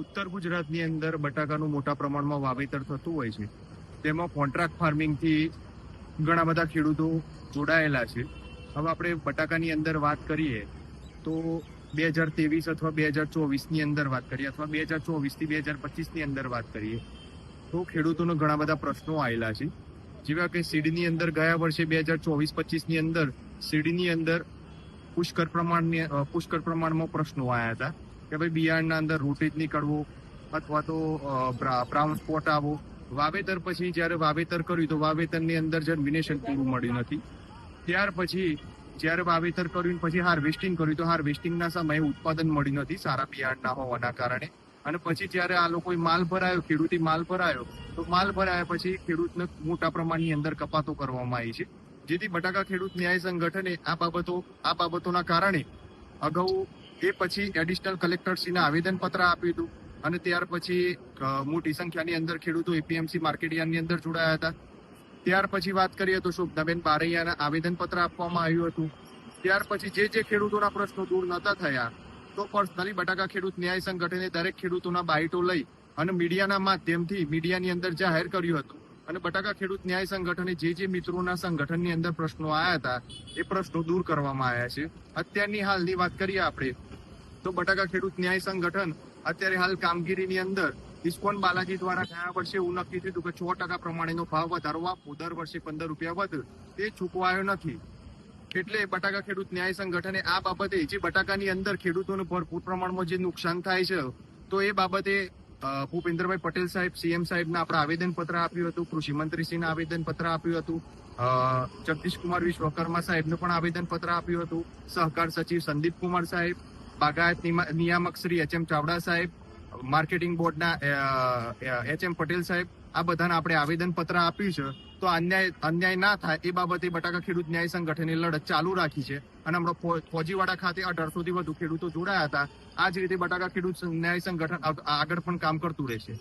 ઉત્તર ગુજરાતની અંદર બટાકાનું મોટા પ્રમાણમાં વાવેતર થતું હોય છે. તેમાં કોન્ટ્રાક્ટ ફાર્મિંગથી ઘણા બધા ખેડૂતો જોડાયેલા છે. હવે આપણે બટાકાની અંદર વાત કરીએ તો બે હજાર ત્રેવીસ અથવા બે હજાર ચોવીસની અંદર વાત કરીએ અથવા બે હજાર ચોવીસથી બે હજાર પચીસની અંદર વાત કરીએ તો ખેડૂતોને ઘણા બધા પ્રશ્નો આવેલા છે. જેવા કે સીડની અંદર ગયા વર્ષે બે હજાર ચોવીસ પચીસની અંદર સીડની અંદર પુષ્કળ પ્રમાણની પુષ્કળ પ્રમાણમાં પ્રશ્નો આવ્યા હતા. કે ભાઈ બિયારણના અંદર રૂટેજ નીકળવું અથવા તો બ્રાઉન સ્પોટ આવો. વાવેતર પછી જ્યારે વાવેતર કર્યું તો વાવેતરની અંદર જર્મિનેશન પૂરું મળ્યું નથી. ત્યાર પછી જ્યારે વાવેતર કર્યું પછી હાર્વેસ્ટિંગ કર્યું તો હાર્વેસ્ટિંગના સમયે ઉત્પાદન મળ્યું નથી સારા બિયારણના હોવાના કારણે. અને પછી જ્યારે આ લોકોએ માલ ભરાયો, ખેડૂતે માલ ભરાયો, તો માલ ભરાયા પછી ખેડૂતને મોટા પ્રમાણની અંદર કપાતો કરવામાં આવી છે. જેથી બટાકા ખેડૂત ન્યાય સંગઠને આ બાબતો, આ બાબતોના કારણે અગાઉ એ પછી એડિશનલ કલેક્ટરશ્રીને આવેદનપત્ર આપી હતું અને ત્યાર પછી મોટી સંખ્યાની અંદર ખેડૂતો એપીએમસી માર્કેટ યાર્ડની અંદર જોડાયા હતા. ત્યાર પછી વાત કરીએ તો શોભનાબેન બારૈયાને આવેદનપત્ર આપવામાં આવ્યું હતું. ત્યાર પછી જે જે ખેડૂતોના પ્રશ્નો દૂર નતા થયા, તો પર્સનલી બટાકા ખેડૂત ન્યાય સંગઠને દરેક ખેડૂતોના બાઇટો લઈ અને મીડિયાના માધ્યમથી મીડિયાની અંદર જાહેર કર્યું હતું. અને બટાકા ખેડૂત ન્યાય સંગઠને જે જે મિત્રોના સંગઠનની અંદર પ્રશ્નો આવ્યા હતા, એ પ્રશ્નો દૂર કરવામાં આવ્યા છે. અત્યારની હાલની વાત કરીએ આપણે તો બટાકા ખેડૂત ન્યાય સંગઠન અત્યારે હાલ કામગીરીની અંદર. ઇસ્કોન બાલાજી દ્વારા ગયા વર્ષે એવું નક્કી થયું કે છ ટકા પ્રમાણેનો ભાવ વધારો આપવો દર વર્ષે પંદર રૂપિયા વધે. તે ચૂકવાયો નથી. એટલે બટાકા ખેડૂત ન્યાય સંગઠને આ બાબતે જે બટાકાની અંદર ખેડૂતોને ભરપૂર પ્રમાણમાં જે નુકસાન થાય છે, તો એ બાબતે ભૂપેન્દ્રભાઈ પટેલ સાહેબ, સીએમ સાહેબને આપણે આવેદનપત્ર આપ્યું હતું, કૃષિમંત્રીશ્રીને આવેદનપત્ર આપ્યું હતું જગદીશ કુમાર વિશ્વકર્મા સાહેબને પણ આવેદનપત્ર આપ્યું હતું, સહકાર સચિવ સંદીપ કુમાર સાહેબ બાગાયત નિયામક શ્રી એચ એમ ચાવડા સાહેબ, માર્કેટિંગ બોર્ડના એચ એમ પટેલ સાહેબ, આ બધાને આપણે આવેદન પત્ર આપ્યું છે. તો અન્યાય અન્યાય ના થાય એ બાબતે બટાકા ખેડૂત ન્યાય સંગઠને લડત ચાલુ રાખી છે. અને હમણાં ફોજીવાડા ખાતે અઢારસોથી વધુ ખેડૂતો જોડાયા હતા. આ જ રીતે બટાકા ખેડૂત ન્યાય સંગઠન આગળ પણ કામ કરતું રહેશે.